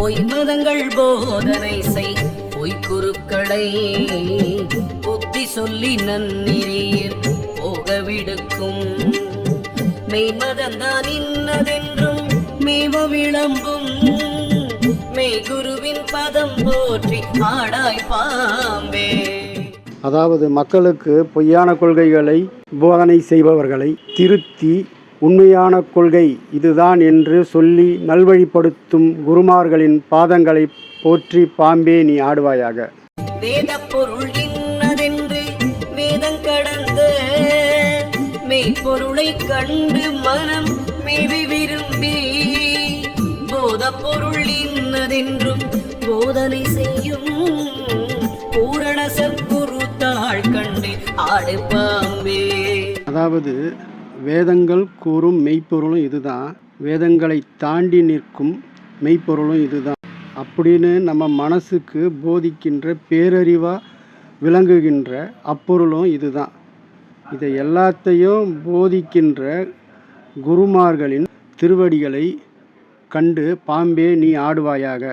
பொய் மதங்கள் போதனை செய். பொய் குருக்களை புத்தி சொல்லி நன்னெறியில் போக விடுக்கும் மெய்மதந்தான் இன்னதென்றும் மேவ விளம்பும். மெய் குருவின் பதம் போற்றி ஆடாய் பாம்பே. அதாவது மக்களுக்கு பொய்யான கொள்கைகளை போதனை செய்பவர்களை திருத்தி உண்மையான கொள்கை இதுதான் என்று சொல்லி நல்வழிப்படுத்தும் குருமார்களின் பாதங்களை போற்றி பாம்பே நீ ஆடுவாயாக. வேத பொருள் இன்னதென்று வேதம் கடந்த மெய்ப்பொருளை கண்டு மனம் மேவி விரும்பி. போத பொருள் இன்னதென்றும் போதனை செய்யும் பூரண சத்குரு தாழ் கண்டு ஆடு பாம்பே. அதாவது வேதங்கள் கூறும் மெய்ப்பொருளும் இதுதான். வேதங்களை தாண்டி நிற்கும் மெய்ப்பொருளும் இதுதான். அப்படின்னு நம்ம மனசுக்கு போதிக்கின்ற பேரறிவாக விளங்குகின்ற அப்பொருளும் இதுதான். இதை எல்லாத்தையும் போதிக்கின்ற குருமார்களின் திருவடிகளை கண்டு பாம்பே நீ ஆடுவாயாக.